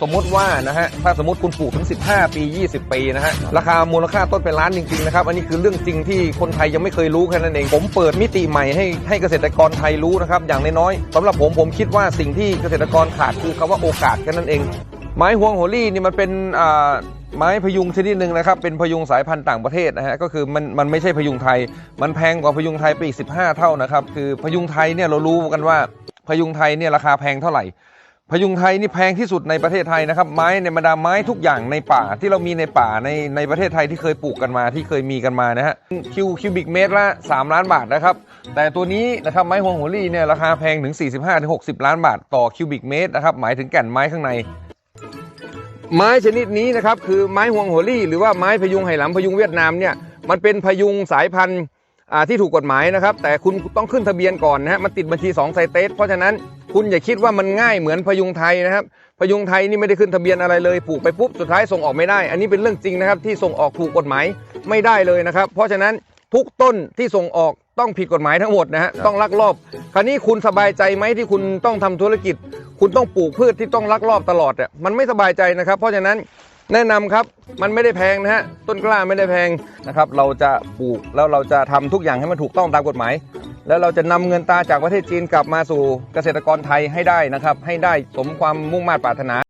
สมมติว่านะฮะถ้าสมมติคุณปลูกถึง 15 ปี 20 ปีนะฮะราคามูลค่าต้นเป็นล้านจริงๆนะครับอันนี้คือเรื่องจริงที่คนไทยยังไม่เคยรู้แค่นั้นเอง ผมเปิดมิติใหม่ให้ให้เกษตรกรไทยรู้นะครับอย่างน้อยๆสำหรับผมผมคิดว่าสิ่งที่เกษตรกรขาดคือคำว่าโอกาสแค่นั้นเอง ไม้ฮวงโหรี่นี่มันเป็นอ่าไม้พยุงชนิดหนึ่งนะครับ เป็นพยุงสายพันธุ์ต่างประเทศนะฮะก็คือมันมันไม่ใช่พยุงไทย มันแพงกว่าพยุงไทยไปอีก 15 เท่านะครับคือพยุงไทยเนี่ยเรารู้กันว่าพยุงไทยเนี่ยราคาแพงเท่าไหร่ พยุงไทยนี่แพงที่สุดในประเทศไทยนะครับไม้ในบรรดาไม้ทุกอย่างในป่าที่เรามีในป่าในในประเทศไทยที่เคยปลูกกันมาที่เคยมีกันมานะฮะคิวคิวบิกเมตรละ 3 ล้านบาทนะครับ แต่ตัวนี้นะครับไม้ฮวงโหรี่เนี่ยราคาแพงถึง 45-60 ล้านบาทต่อคิวบิกเมตรนะครับหมายถึงแก่นไม้ข้างใน ไม้ชนิดนี้นะครับคือไม้ฮวงโหรี่หรือว่าไม้พยุงไหหลำพยุงเวียดนามเนี่ยมันเป็นพยุงสายพันธุ์ที่ถูกกฎหมายนะครับ แต่คุณต้องขึ้นทะเบียนก่อนนะฮะมันติดบัญชี2ไซเตสเพราะฉะนั้น คุณอย่าคิดว่ามันง่ายเหมือนพยุงไทยนะครับ พยุงไทยนี่ไม่ได้ขึ้นทะเบียนอะไรเลยปลูกไปปุ๊บสุดท้ายส่งออกไม่ได้ อันนี้เป็นเรื่องจริงนะครับที่ส่งออกถูกกฎหมายไม่ได้เลยนะครับ เพราะฉะนั้นทุกต้นที่ส่งออกต้องผิดกฎหมายทั้งหมดนะฮะต้องลักลอบ คราวนี้คุณสบายใจไหมที่คุณต้องทำธุรกิจ คุณต้องปลูกพืชที่ต้องลักลอบตลอดอะมันไม่สบายใจนะครับ เพราะฉะนั้นแนะนำครับมันไม่ได้แพงนะฮะต้นกล้าไม่ได้แพงนะครับเราจะปลูกแล้วเราจะทำทุกอย่างให้มันถูกต้องตามกฎหมาย แล้วเราจะนำเงินตาจากประเทศจีนกลับมาสู่เกษตรกรไทยให้ได้นะครับ ให้ได้สมความมุ่งมา่ปรารถนา